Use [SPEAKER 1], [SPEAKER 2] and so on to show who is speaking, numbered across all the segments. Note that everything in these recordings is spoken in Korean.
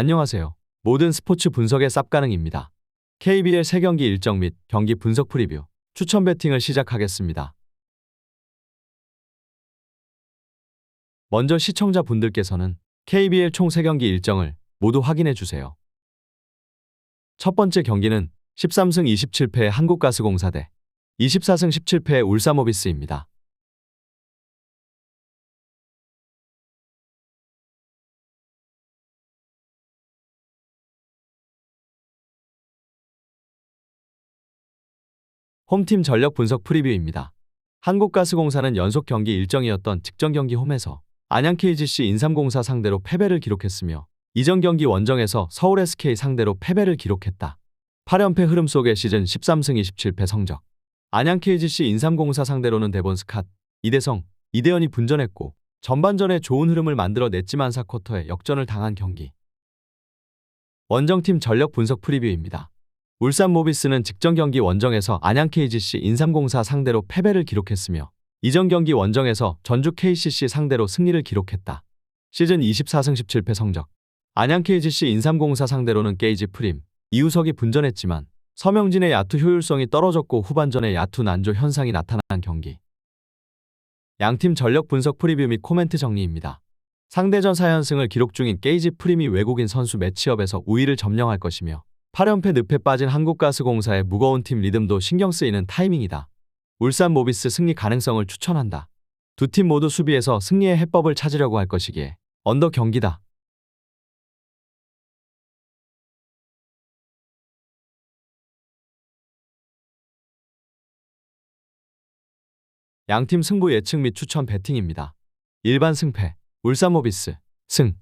[SPEAKER 1] 안녕하세요. 모든 스포츠 분석의 쌉가능입니다. KBL 새 경기 일정 및 경기 분석 프리뷰, 추천 배팅을 시작하겠습니다. 먼저 시청자분들께서는 KBL 총 3경기 일정을 모두 확인해 주세요. 첫 번째 경기는 13승 27패의 한국가스공사 대 24승 17패의 울산모비스입니다. 홈팀 전력 분석 프리뷰입니다. 한국가스공사는 연속 경기 일정이었던 직전 경기 홈에서 안양 KGC 인삼공사 상대로 패배를 기록했으며 이전 경기 원정에서 서울 SK 상대로 패배를 기록했다. 8연패 흐름 속의 시즌 13승 27패 성적. 안양 KGC 인삼공사 상대로는 대본 스캇, 이대성, 이대현이 분전했고 전반전에 좋은 흐름을 만들어냈지만 4쿼터에 역전을 당한 경기. 원정팀 전력 분석 프리뷰입니다. 울산 모비스는 직전 경기 원정에서 안양 KGC 인삼공사 상대로 패배를 기록했으며 이전 경기 원정에서 전주 KCC 상대로 승리를 기록했다. 시즌 24승 17패 성적. 안양 KGC 인삼공사 상대로는 게이지 프림, 이우석이 분전했지만 서명진의 야투 효율성이 떨어졌고 후반전에 야투 난조 현상이 나타난 경기. 양팀 전력 분석 프리뷰 및 코멘트 정리입니다. 상대전 4연승을 기록 중인 게이지 프림이 외국인 선수 매치업에서 우위를 점령할 것이며 8연패 늪에 빠진 한국가스공사의 무거운 팀 리듬도 신경 쓰이는 타이밍이다. 울산 모비스 승리 가능성을 추천한다. 두 팀 모두 수비에서 승리의 해법을 찾으려고 할 것이기에 언더 경기다. 양팀 승부 예측 및 추천 배팅입니다. 일반 승패, 울산 모비스, 승,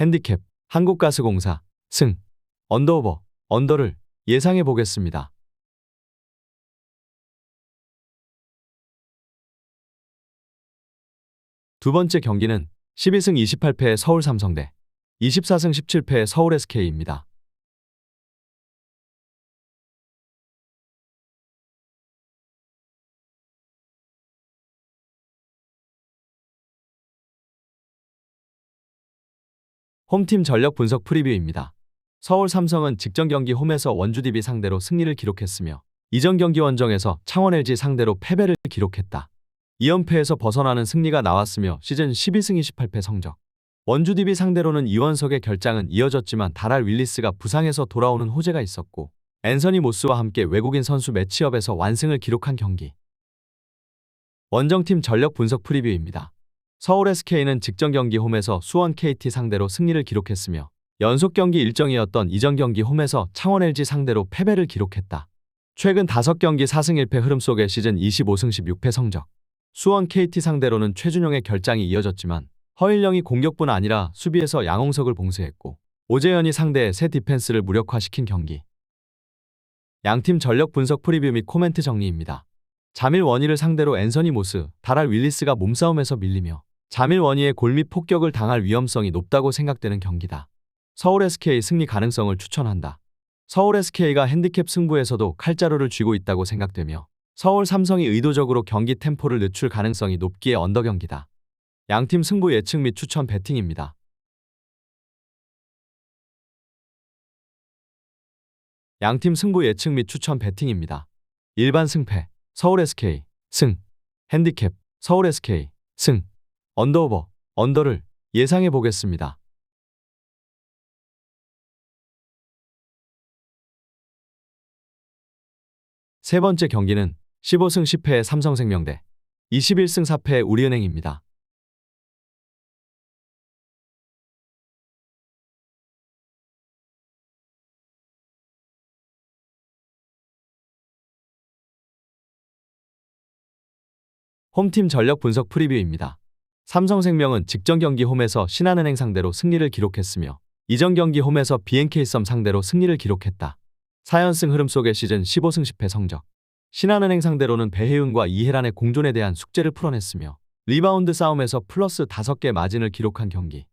[SPEAKER 1] 핸디캡, 한국가스공사, 승, 언더오버, 언더를 예상해 보겠습니다. 두 번째 경기는 12승 28패의 서울 삼성대 24승 17패의 서울 SK입니다. 홈팀 전력 분석 프리뷰입니다. 서울 삼성은 직전 경기 홈에서 원주 DB 상대로 승리를 기록했으며 이전 경기 원정에서 창원 LG 상대로 패배를 기록했다. 2연패에서 벗어나는 승리가 나왔으며 시즌 12승 28패 성적. 원주 DB 상대로는 이원석의 결장은 이어졌지만 다랄 윌리스가 부상해서 돌아오는 호재가 있었고 앤서니 모스와 함께 외국인 선수 매치업에서 완승을 기록한 경기. 원정팀 전력 분석 프리뷰입니다. 서울 SK는 직전 경기 홈에서 수원 KT 상대로 승리를 기록했으며 연속 경기 일정이었던 이전 경기 홈에서 창원 LG 상대로 패배를 기록했다. 최근 5경기 4승 1패 흐름 속의 시즌 25승 16패 성적. 수원 KT 상대로는 최준용의 결장이 이어졌지만 허일영이 공격뿐 아니라 수비에서 양홍석을 봉쇄했고 오재현이 상대의 새 디펜스를 무력화시킨 경기. 양팀 전력 분석 프리뷰 및 코멘트 정리입니다. 자밀 원희를 상대로 앤서니 모스, 다랄 윌리스가 몸싸움에서 밀리며 자밀 원희의 골및 폭격을 당할 위험성이 높다고 생각되는 경기다. 서울 SK 승리 가능성을 추천한다. 서울 SK가 핸디캡 승부에서도 칼자루를 쥐고 있다고 생각되며 서울 삼성이 의도적으로 경기 템포를 늦출 가능성이 높기에 언더 경기다. 양팀 승부 예측 및 추천 배팅입니다. 양팀 승부 예측 및 추천 배팅입니다. 일반 승패, 서울 SK, 승, 핸디캡, 서울 SK, 승, 언더오버, 언더를 예상해 보겠습니다. 세 번째 경기는 15승 10패의 삼성생명대 21승 4패의 우리은행입니다. 홈팀 전력 분석 프리뷰입니다. 삼성생명은 직전 경기 홈에서 신한은행 상대로 승리를 기록했으며 이전 경기 홈에서 BNK썸 상대로 승리를 기록했다. 4연승 흐름 속의 시즌 15승 10패 성적. 신한은행 상대로는 배혜은과 이혜란의 공존에 대한 숙제를 풀어냈으며 리바운드 싸움에서 플러스 5개 마진을 기록한 경기.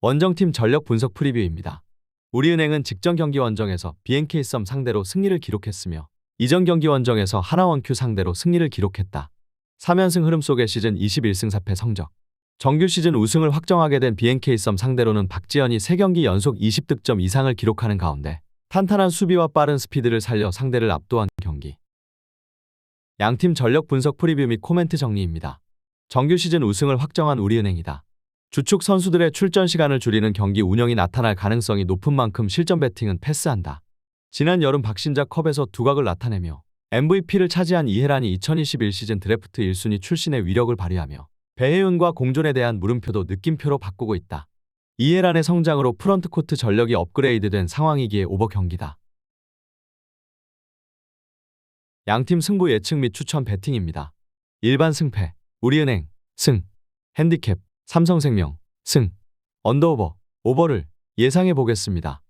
[SPEAKER 1] 원정팀 전력 분석 프리뷰입니다. 우리은행은 직전 경기 원정에서 BNK썸 상대로 승리를 기록했으며 이전 경기 원정에서 하나원큐 상대로 승리를 기록했다. 3연승 흐름 속의 시즌 21승 4패 성적. 정규 시즌 우승을 확정하게 된 BNK 썸 상대로는 박지현이 3경기 연속 20득점 이상을 기록하는 가운데 탄탄한 수비와 빠른 스피드를 살려 상대를 압도한 경기. 양팀 전력 분석 프리뷰 및 코멘트 정리입니다. 정규 시즌 우승을 확정한 우리은행이다. 주축 선수들의 출전 시간을 줄이는 경기 운영이 나타날 가능성이 높은 만큼 실전 배팅은 패스한다. 지난 여름 박신자 컵에서 두각을 나타내며 MVP를 차지한 이해란이 2021 시즌 드래프트 1순위 출신의 위력을 발휘하며 배혜윤과 공존에 대한 물음표도 느낌표로 바꾸고 있다. 이해란의 성장으로 프런트코트 전력이 업그레이드된 상황이기에 오버 경기다. 양팀 승부 예측 및 추천 배팅입니다. 일반 승패, 우리은행, 승, 핸디캡, 삼성생명, 승, 언더오버, 오버를 예상해 보겠습니다.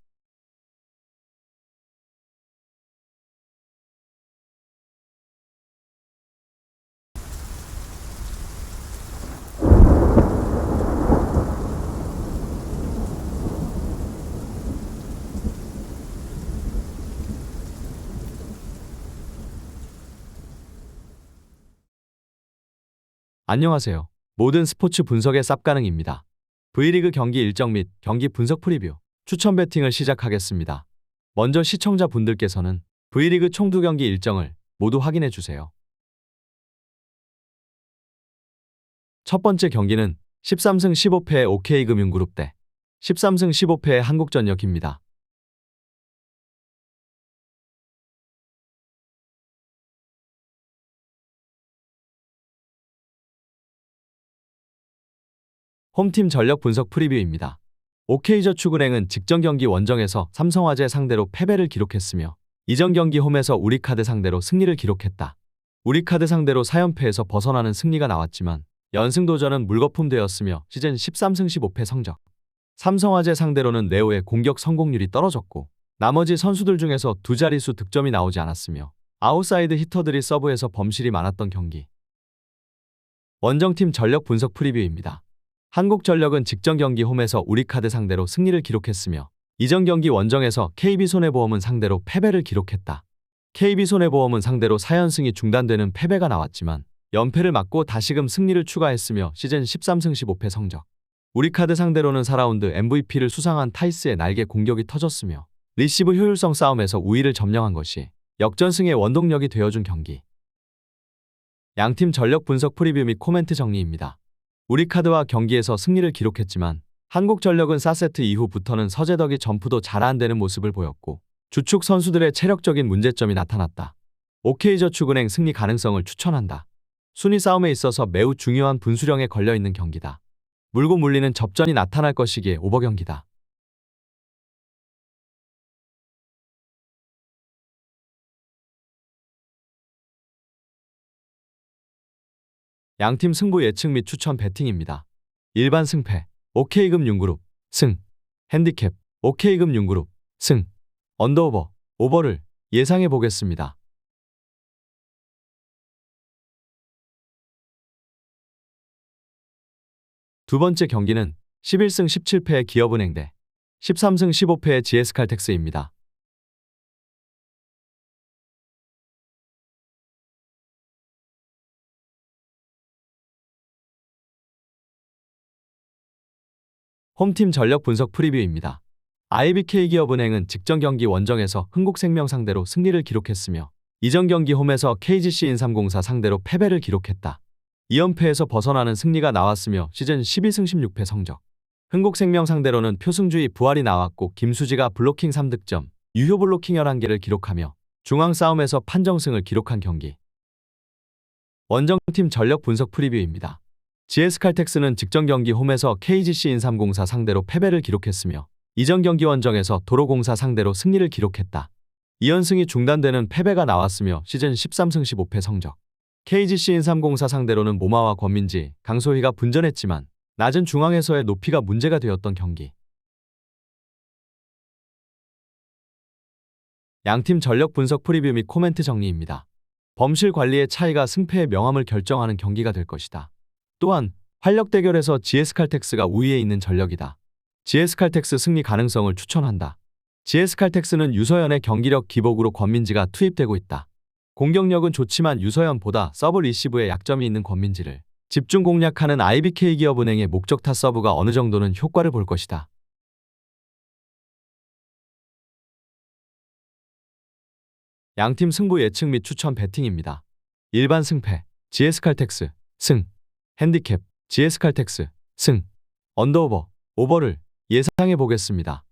[SPEAKER 1] 안녕하세요. 모든 스포츠 분석의 쌉가능입니다. V리그 경기 일정 및 경기 분석 프리뷰, 추천 배팅을 시작하겠습니다. 먼저 시청자 분들께서는 V리그 총두 경기 일정을 모두 확인해 주세요. 첫 번째 경기는 13승 15패의 OK금융그룹 대 13승 15패의 한국전력입니다. 홈팀 전력 분석 프리뷰입니다. OK저축은행은 직전 경기 원정에서 삼성화재 상대로 패배를 기록했으며 이전 경기 홈에서 우리카드 상대로 승리를 기록했다. 우리카드 상대로 4연패에서 벗어나는 승리가 나왔지만 연승 도전은 물거품되었으며 시즌 13승 15패 성적. 삼성화재 상대로는 네오의 공격 성공률이 떨어졌고 나머지 선수들 중에서 두 자릿수 득점이 나오지 않았으며 아웃사이드 히터들이 서브에서 범실이 많았던 경기. 원정팀 전력 분석 프리뷰입니다. 한국전력은 직전 경기 홈에서 우리카드 상대로 승리를 기록했으며 이전 경기 원정에서 KB손해보험은 상대로 패배를 기록했다. KB손해보험은 상대로 4연승이 중단되는 패배가 나왔지만 연패를 막고 다시금 승리를 추가했으며 시즌 13승 15패 성적. 우리카드 상대로는 4라운드 MVP를 수상한 타이스의 날개 공격이 터졌으며 리시브 효율성 싸움에서 우위를 점령한 것이 역전승의 원동력이 되어준 경기. 양팀 전력 분석 프리뷰 및 코멘트 정리입니다. 우리카드와 경기에서 승리를 기록했지만 한국전력은 4세트 이후부터는 서재덕이 점프도 잘 안 되는 모습을 보였고 주축 선수들의 체력적인 문제점이 나타났다. OK저축은행 승리 가능성을 추천한다. 순위 싸움에 있어서 매우 중요한 분수령에 걸려있는 경기다. 물고 물리는 접전이 나타날 것이기에 오버 경기다. 양팀 승부 예측 및 추천 배팅입니다. 일반 승패, OK금융그룹, 승, 핸디캡, OK금융그룹, 승, 언더오버, 오버를 예상해 보겠습니다. 두 번째 경기는 11승 17패의 기업은행 대 13승 15패의 GS칼텍스입니다. 홈팀 전력 분석 프리뷰입니다. IBK 기업은행은 직전 경기 원정에서 흥국생명 상대로 승리를 기록했으며 이전 경기 홈에서 KGC 인삼공사 상대로 패배를 기록했다. 2연패에서 벗어나는 승리가 나왔으며 시즌 12승 16패 성적. 흥국생명 상대로는 표승주의 부활이 나왔고 김수지가 블로킹 3득점, 유효 블로킹 11개를 기록하며 중앙 싸움에서 판정승을 기록한 경기. 원정팀 전력 분석 프리뷰입니다. GS칼텍스는 직전 경기 홈에서 KGC 인삼공사 상대로 패배를 기록했으며 이전 경기 원정에서 도로공사 상대로 승리를 기록했다. 2연승이 중단되는 패배가 나왔으며 시즌 13승 15패 성적. KGC 인삼공사 상대로는 모마와 권민지, 강소희가 분전했지만 낮은 중앙에서의 높이가 문제가 되었던 경기. 양팀 전력 분석 프리뷰 및 코멘트 정리입니다. 범실 관리의 차이가 승패의 명암을 결정하는 경기가 될 것이다. 또한 활력 대결에서 GS칼텍스가 우위에 있는 전력이다. GS칼텍스 승리 가능성을 추천한다. GS칼텍스는 유서연의 경기력 기복으로 권민지가 투입되고 있다. 공격력은 좋지만 유서연보다 서브 리시브에 약점이 있는 권민지를 집중 공략하는 IBK 기업은행의 목적 타 서브가 어느 정도는 효과를 볼 것이다. 양팀 승부 예측 및 추천 베팅입니다. 일반 승패, GS칼텍스, 승 핸디캡, GS칼텍스, 승, 언더오버, 오버를 예상해 보겠습니다.